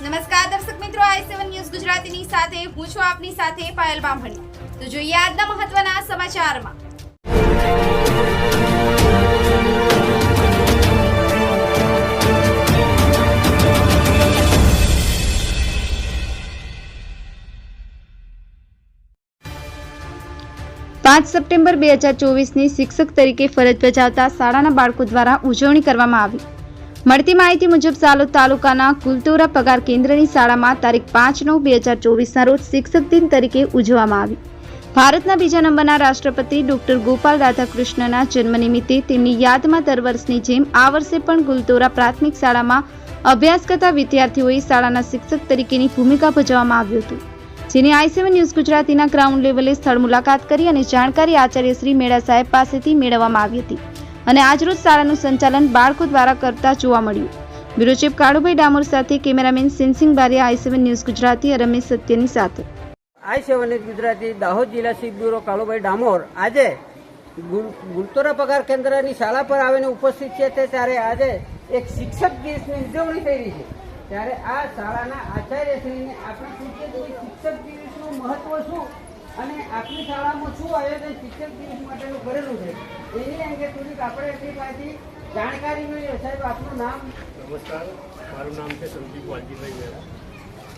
નમસ્કાર દર્શક મિત્રો, આઈ સેવન ન્યૂઝ ગુજરાતીની સાથે, હું છું આપની સાથે પાયલ બામણી. તો જોઈએ આજના મહત્વના સમાચારમાં. પાંચ સપ્ટેમ્બર બે હજાર ચોવીસની શિક્ષક તરીકે ફરજ બજાવતા શાળાના બાળકો દ્વારા ઉજવણી કરવામાં આવી. મળતી માહિતી મુજબ સાલોદ તાલુકાના કુલતોરા પગાર કેન્દ્રની શાળામાં તારીખ પાંચ નવ બે હજાર ચોવીસના રોજ શિક્ષક દિન તરીકે ઉજવવામાં આવી. ભારતના બીજા નંબરના રાષ્ટ્રપતિ ડોક્ટર ગોપાલ રાધાકૃષ્ણના જન્મ નિમિત્તે તેમની યાદમાં દર વર્ષની જેમ આ વર્ષે પણ ગુલતોરા પ્રાથમિક શાળામાં અભ્યાસ કરતા વિદ્યાર્થીઓએ શાળાના શિક્ષક તરીકેની ભૂમિકા ભજવવામાં આવ્યું હતું. જેની આઇસેવન ન્યૂઝ ગુજરાતીના ગ્રાઉન્ડ લેવલે સ્થળ મુલાકાત કરી અને જાણકારી આચાર્ય શ્રી મેળા સાહેબ પાસેથી મેળવવામાં આવી હતી. અને આજરોજ શાળાનું સંચાલન બાળકો દ્વારા કરતા જોવા મળ્યું. બ્યુરો ચીફ કાળુભાઈ ડામોર સાથે cameraman Sensingh Bariya, I seven news Gujarati Ramesh સત્યની સાથે. I seven news Gujarati, Dahod જિલ્લા શિપ બ્યુરો કાળુભાઈ ડામોર. આજે ગુલ- ગુલતોરા પગાર કેન્દ્રની શાળા પર આવીને ઉપસ્થિત છે તે ત્યારે આજે એક શિક્ષક દિવસની ઉજવણી થઈ રહી છે. ત્યારે આ શાળાના આચાર્યશ્રીને આપણે શિક્ષક દિવસનું મહત્વ શું? અને આપની શાળામાં શું આયોજન શિક્ષક દિવસ માટેનું કરેલું છે. એની અંગે થોડીક આપણે એટલી પાછી જાણકારી મેળવીએ સાહેબ, આપનું નામ? નમસ્કાર. મારું નામ છે સંદીપ વાલજીભાઈ મહેરા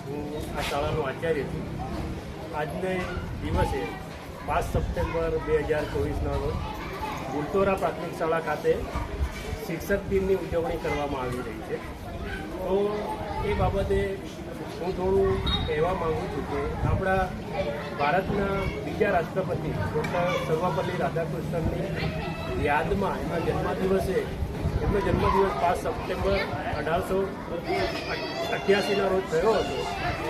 હું આ શાળાનો આચાર્ય છું. આજને દિવસે પાંચ સપ્ટેમ્બર બે હજાર ચોવીસના રોજ ગુલતોરા પ્રાથમિક શાળા ખાતે શિક્ષક દિનની ઉજવણી કરવામાં આવી રહી છે. તો એ બાબતે હું થોડું કહેવા માગું છું કે આપણા ભારતના બીજા રાષ્ટ્રપતિ ડૉક્ટર સર્વપલ્લી રાધાકૃષ્ણનની યાદમાં એમના જન્મદિવસે, એમનો જન્મદિવસ પાંચ સપ્ટેમ્બર અઢારસો અઠ્યાસીના રોજ થયો હતો.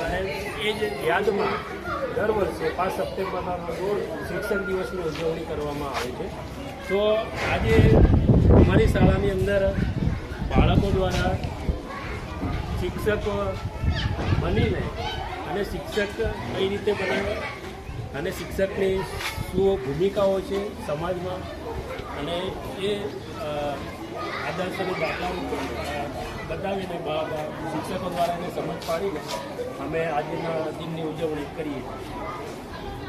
અને એ જ યાદમાં દર વર્ષે પાંચ સપ્ટેમ્બરના રોજ શિક્ષક દિવસની ઉજવણી કરવામાં આવે છે. તો આજે અમારી શાળાની અંદર બાળકો દ્વારા શિક્ષકો બનીને અને શિક્ષક કઈ રીતે બનાવે અને શિક્ષકની શું ભૂમિકાઓ છે સમાજમાં અને એ આદર્શોની દાખલાઓ બતાવીને શિક્ષકો દ્વારા એને સમજ પાડીને અમે આજના દિનની ઉજવણી કરીએ.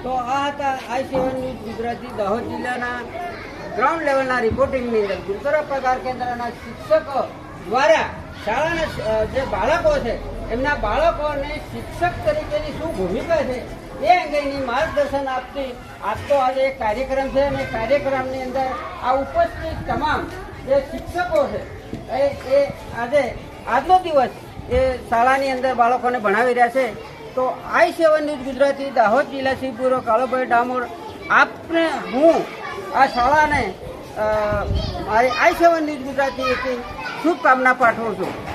તો આ હતા I seven news Gujarati Dahod જિલ્લાના ગ્રાઉન્ડ લેવલના રિપોર્ટિંગની અંદર. ગુરુતરા પગાર કેન્દ્રના શિક્ષકો દ્વારા શાળાના જે બાળકો છે, એમના બાળકોને શિક્ષક તરીકેની શું ભૂમિકા છે, એ અંગેની માર્ગદર્શન આપતી આજતો આજે એક કાર્યક્રમ છે અને કાર્યક્રમની અંદર આ ઉપસ્થિત તમામ જે શિક્ષકો છે, એ એ આજે આજનો દિવસ એ શાળાની અંદર બાળકોને ભણાવી રહ્યા છે. તો I seven news Gujarati, Dahod જિલ્લા શિવપુરો કાળોભાઈ ડામોર, આપને હું આ શાળાને મારી આઈ સેવન ન્યૂઝ ગુજરાતી શુભકામના પાઠવું છું.